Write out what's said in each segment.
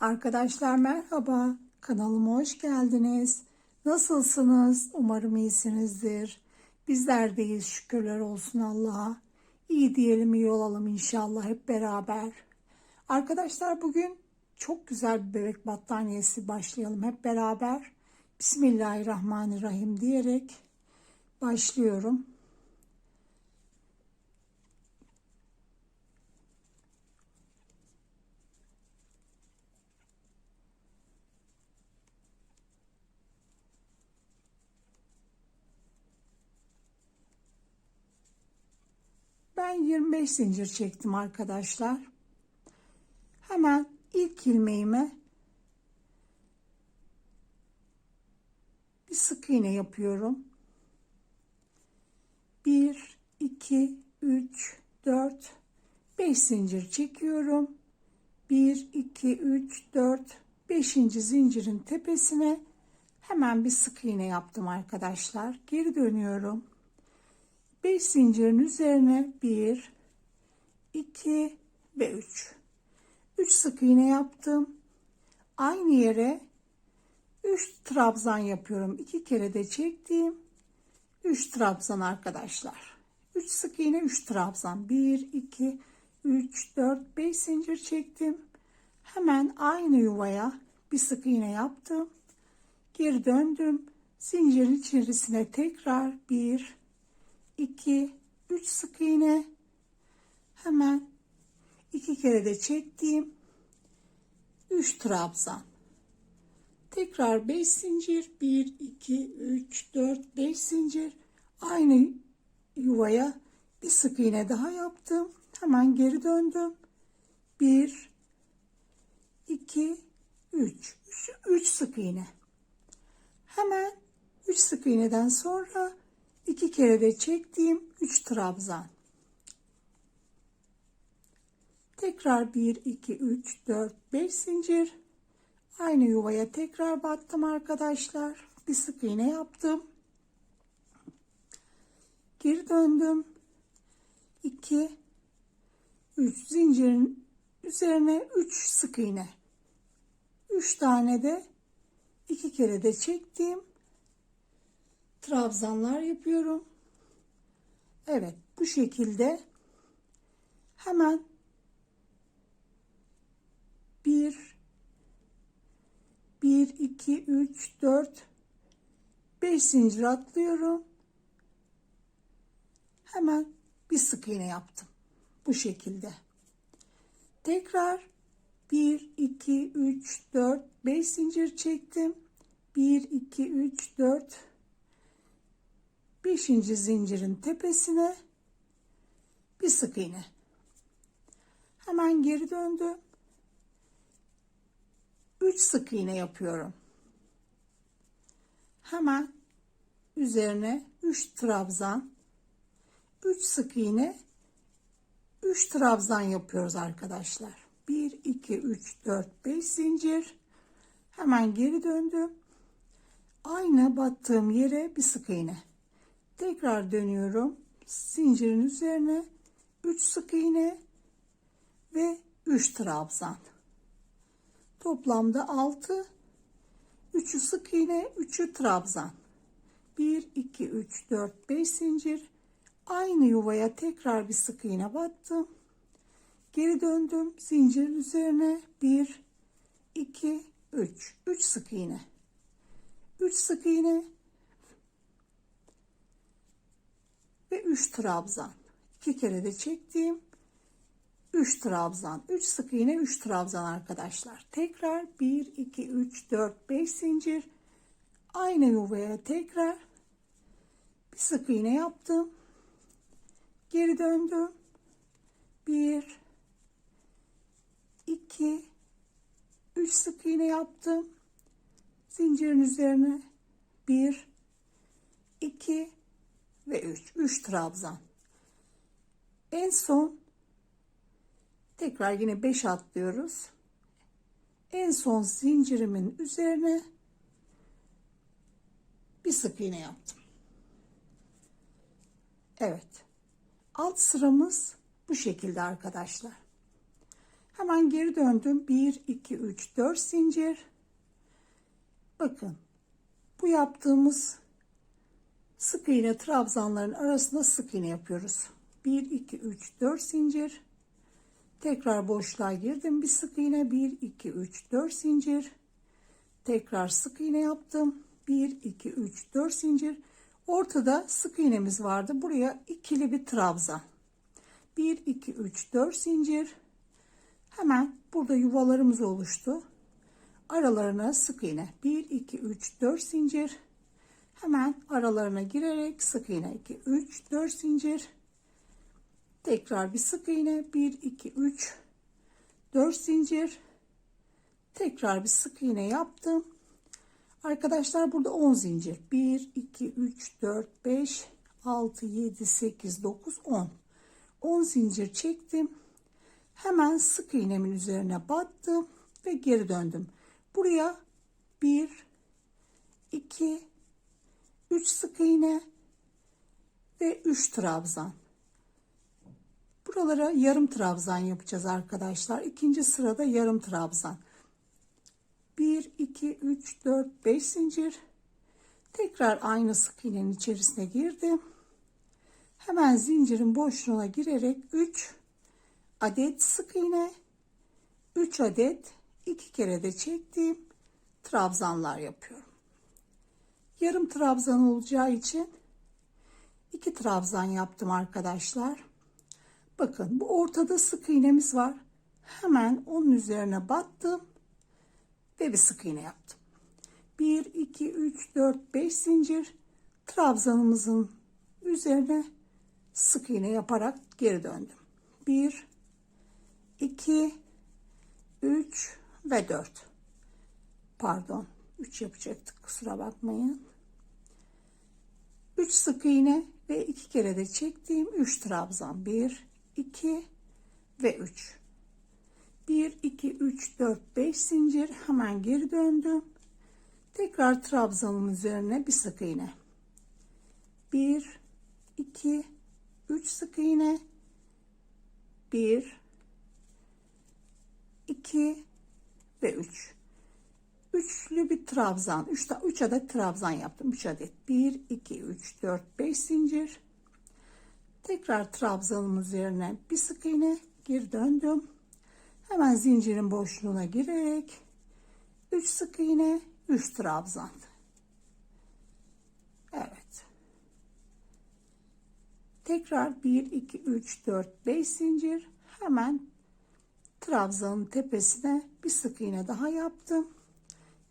Arkadaşlar merhaba. Kanalıma hoş geldiniz. Nasılsınız? Umarım iyisinizdir. Bizler deyiz şükürler olsun Allah'a. İyi diyelim iyi olalım inşallah hep beraber. Arkadaşlar bugün çok güzel bir bebek battaniyesi başlayalım hep beraber. Bismillahirrahmanirrahim diyerek başlıyorum. Ben 25 zincir çektim arkadaşlar. Hemen ilk ilmeğime bir sık iğne yapıyorum. 1 2 3 4 5 zincir çekiyorum. 1 2 3 4 5. zincirin tepesine hemen bir sık iğne yaptım arkadaşlar. Geri dönüyorum. 5 zincirin üzerine 1 2 ve 3 3 sık iğne yaptım. Aynı yere 3 trabzan yapıyorum. 2 kere de çektiğim 3 trabzan arkadaşlar. 3 sık iğne 3 trabzan. 1 2 3 4 5 zincir çektim. Hemen aynı yuvaya bir sık iğne yaptım. Geri döndüm. Zincirin içerisine tekrar 1 2 3 sık iğne. Hemen iki kere de çektiğim 3 trabzan. Tekrar 5 zincir. 1 2 3 4 5 zincir. Aynı yuvaya bir sık iğne daha yaptım. Hemen geri döndüm. 1 2 3 3 sık iğne. Hemen 3 sık iğneden sonra iki kere de çektiğim 3 trabzan. Tekrar 1 2 3 4 5 zincir. Aynı yuvaya tekrar battım arkadaşlar. Bir sık iğne yaptım. Geri döndüm. 2 3 zincirin üzerine 3 sık iğne. 3 tane de iki kere de çektiğim trabzanlar yapıyorum. Evet bu şekilde hemen bir bir iki üç dört beş zincir atlıyorum. Hemen bir sık iğne yaptım. Bu şekilde. Tekrar 1 2 3 4 5 zincir çektim. 1 2 3 4 beşinci zincirin tepesine bir sık iğne. Hemen geri döndüm. 3 sık iğne yapıyorum. Hemen üzerine 3 trabzan 3 sık iğne 3 trabzan yapıyoruz arkadaşlar. 1 2 3 4 5 zincir. Hemen geri döndüm. Aynı battığım yere bir sık iğne. Tekrar dönüyorum. Zincirin üzerine 3 sık iğne ve 3 trabzan. Toplamda 6 3'ü sık iğne, 3'ü trabzan. 1 2 3 4 5 zincir. Aynı yuvaya tekrar bir sık iğne battım. Geri döndüm. Zincirin üzerine 1 2 3 3 sık iğne. 3 sık iğne ve 3 trabzan. 2 kere de çektiğim 3 trabzan. 3 sık iğne 3 trabzan arkadaşlar. Tekrar 1 2 3 4 5 zincir. Aynı yuvaya tekrar bir sık iğne yaptım. Geri döndüm. 1 2 3 sık iğne yaptım. Zincirin üzerine 1 2 ve 3. 3 trabzan. En son tekrar yine 5 atlıyoruz. En son zincirimin üzerine bir sık iğne yaptım. Evet. Alt sıramız bu şekilde arkadaşlar. Hemen geri döndüm. 1, 2, 3, 4 zincir. Bakın bu yaptığımız sık iğne trabzanların arasında sık iğne yapıyoruz. 1, 2, 3, 4 zincir. Tekrar boşluğa girdim. Bir sık iğne 1, 2, 3, 4 zincir. Tekrar sık iğne yaptım. 1, 2, 3, 4 zincir. Ortada sık iğnemiz vardı. Buraya ikili bir trabzan. 1, 2, 3, 4 zincir. Hemen burada yuvalarımız oluştu. Aralarına sık iğne. 1, 2, 3, 4 zincir. Hemen aralarına girerek sık iğne. 2, 3, 4 zincir. Tekrar bir sık iğne. 1, 2, 3, 4 zincir. Tekrar bir sık iğne yaptım. Arkadaşlar burada 10 zincir. 1, 2, 3, 4, 5, 6, 7, 8, 9, 10. 10 zincir çektim. Hemen sık iğnemin üzerine battım ve geri döndüm. Buraya 1, 2, 3 sık iğne ve 3 trabzan. Buralara yarım trabzan yapacağız arkadaşlar. İkinci sırada yarım trabzan. 1, 2, 3, 4, 5 zincir. Tekrar aynı sık iğnenin içerisine girdim. Hemen zincirin boşluğuna girerek 3 adet sık iğne, 3 adet iki kere de çektiğim trabzanlar yapıyorum. Yarım trabzan olacağı için iki trabzan yaptım arkadaşlar. Bakın bu ortada sık iğnemiz var. Hemen onun üzerine battım ve bir sık iğne yaptım. 1, 2, 3, 4, 5 zincir trabzanımızın üzerine sık iğne yaparak geri döndüm. 1, 2, 3 ve 4. Pardon 3 yapacaktık kusura bakmayın. 3 sık iğne ve 2 kere de çektiğim 3 trabzan. 1, 2 ve 3. 1, 2, 3, 4, 5 zincir hemen geri döndüm. Tekrar trabzanın üzerine bir sık iğne. 1, 2, 3 sık iğne. 1, 2 ve 3. Üçlü bir trabzan. 3 3 adet trabzan yaptım. 3 adet. 1 2 3 4 5 zincir. Tekrar trabzanın üzerine bir sık iğne geri döndüm. Hemen zincirin boşluğuna girerek 3 sık iğne, 3 trabzan. Evet. Tekrar 1 2 3 4 5 zincir. Hemen trabzanın tepesine bir sık iğne daha yaptım.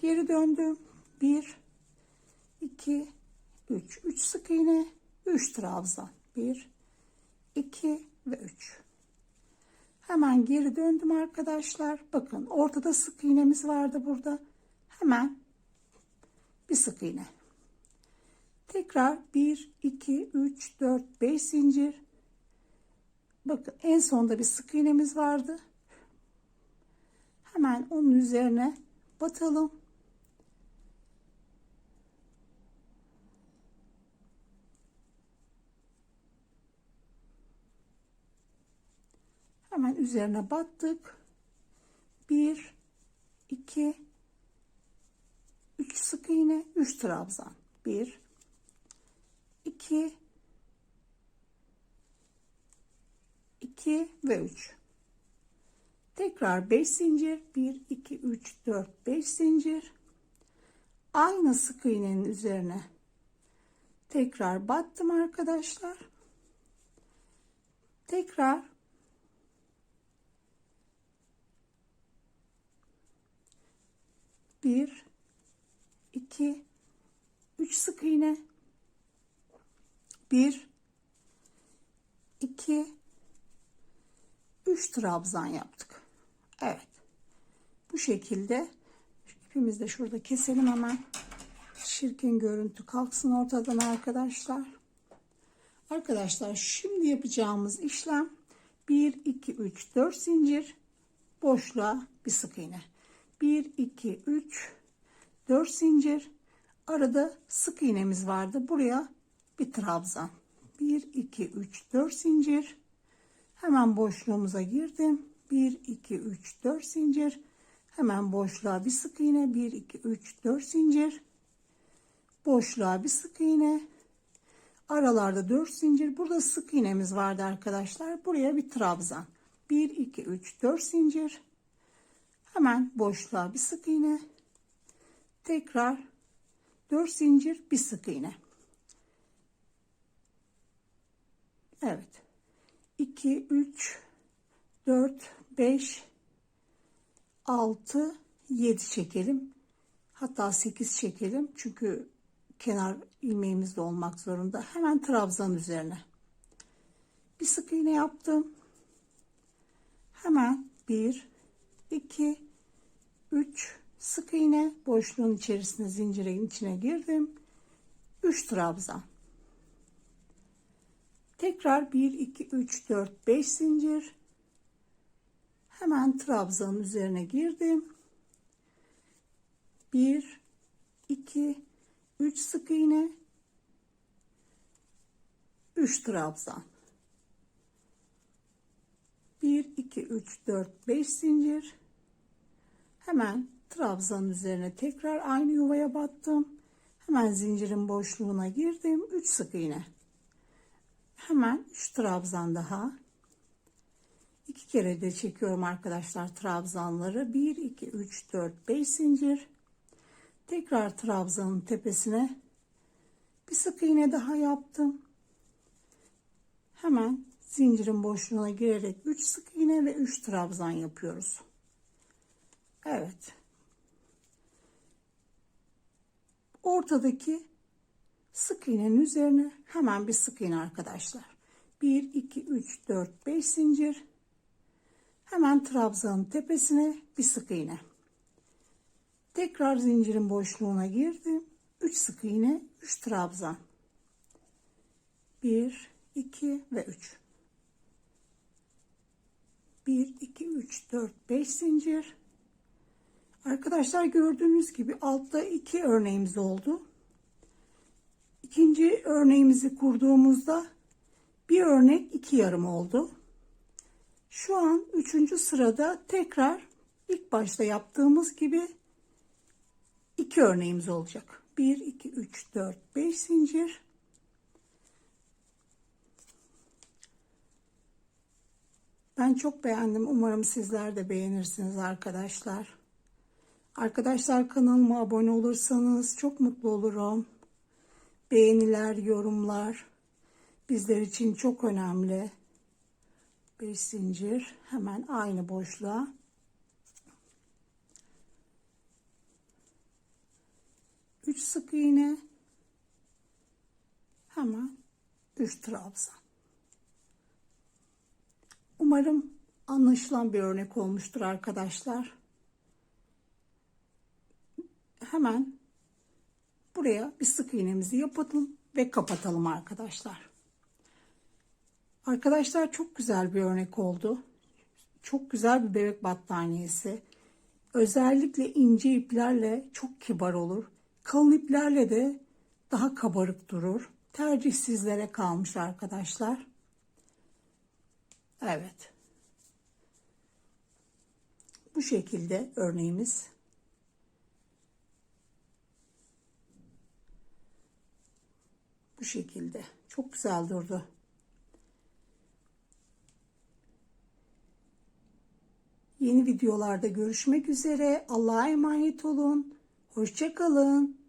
Geri döndüm. 1 2 3 3 sık iğne, 3 trabzan. 1 2 ve 3. Hemen geri döndüm arkadaşlar. Bakın ortada sık iğnemiz vardı burada. Hemen bir sık iğne. Tekrar 1 2 3 4 5 zincir. Bakın en sonda bir sık iğnemiz vardı. Hemen onun üzerine batalım. Hemen üzerine battık. 1 2 3 sık iğne, 3 trabzan. 1 2 2 ve 3. Tekrar 5 zincir. 1 2 3 4 5 zincir. Aynı sık iğnenin üzerine tekrar battım arkadaşlar. Tekrar bir, iki, üç sık iğne, bir, iki, üç trabzan yaptık. Evet. Bu şekilde ipimizi de şurada keselim hemen. Şirkin görüntü kalksın ortadan arkadaşlar. Arkadaşlar şimdi yapacağımız işlem 1 2 3 4 zincir boşluğa bir sık iğne. 1 2 3 4 zincir. Arada sık iğnemiz vardı. Buraya bir trabzan. 1 2 3 4 zincir. Hemen boşluğumuza girdim. 1 2 3 4 zincir. Hemen boşluğa bir sık iğne. 1 2 3 4 zincir. Boşluğa bir sık iğne. Aralarda 4 zincir. Burada sık iğnemiz vardı arkadaşlar. Buraya bir trabzan. 1 2 3 4 zincir hemen boşluğa bir sık iğne. Tekrar 4 zincir bir sık iğne. Evet. 2 3 4 5 6 7 çekelim hatta 8 çekelim çünkü kenar ilmeğimiz de olmak zorunda. Hemen trabzan üzerine. Bir sık iğne yaptım. Hemen 1 2 3 sık iğne. Boşluğun içerisine zincirin içine girdim. 3 trabzan. Tekrar 1 2 3 4 5 zincir. Hemen trabzanın üzerine girdim. 1 2 3 sık iğne. 3 trabzan. 1 2 3 4 5 zincir hemen trabzanın üzerine tekrar aynı yuvaya battım. Hemen zincirin boşluğuna girdim. 3 sık iğne. Hemen 3 trabzan daha. İki kere de çekiyorum arkadaşlar trabzanları. 1 2 3 4 5 zincir. Tekrar trabzanın tepesine bir sık iğne daha yaptım. Hemen zincirin boşluğuna girerek 3 sık iğne ve 3 trabzan yapıyoruz Evet. Ortadaki sık iğnenin üzerine hemen bir sık iğne arkadaşlar. 1 2 3 4 5 zincir. Hemen trabzanın tepesine bir sık iğne. Tekrar zincirin boşluğuna girdim. 3 sık iğne 3 trabzan. 1 2 ve 3 1 2 3 4 5 zincir arkadaşlar gördüğünüz gibi altta iki örneğimiz oldu ikinci örneğimizi kurduğumuzda bir örnek iki yarım oldu şu an üçüncü sırada tekrar ilk başta yaptığımız gibi iki örneğimiz olacak 1 2 3 4 5 zincir Ben çok beğendim. Umarım sizler de beğenirsiniz arkadaşlar. Arkadaşlar kanalıma abone olursanız çok mutlu olurum. Beğeniler, yorumlar bizler için çok önemli. 5 zincir hemen aynı boşluğa. Üç sık iğne hemen 3 trabzan. Umarım anlaşılan bir örnek olmuştur arkadaşlar. Hemen buraya bir sık iğnemizi yapalım ve kapatalım arkadaşlar. Arkadaşlar çok güzel bir örnek oldu. Çok güzel bir bebek battaniyesi. Özellikle ince iplerle çok kibar olur. Kalın iplerle de daha kabarık durur. Tercih sizlere kalmış arkadaşlar. Evet. Bu şekilde örneğimiz. Bu şekilde. Çok güzel durdu. Yeni videolarda görüşmek üzere. Allah'a emanet olun. Hoşçakalın.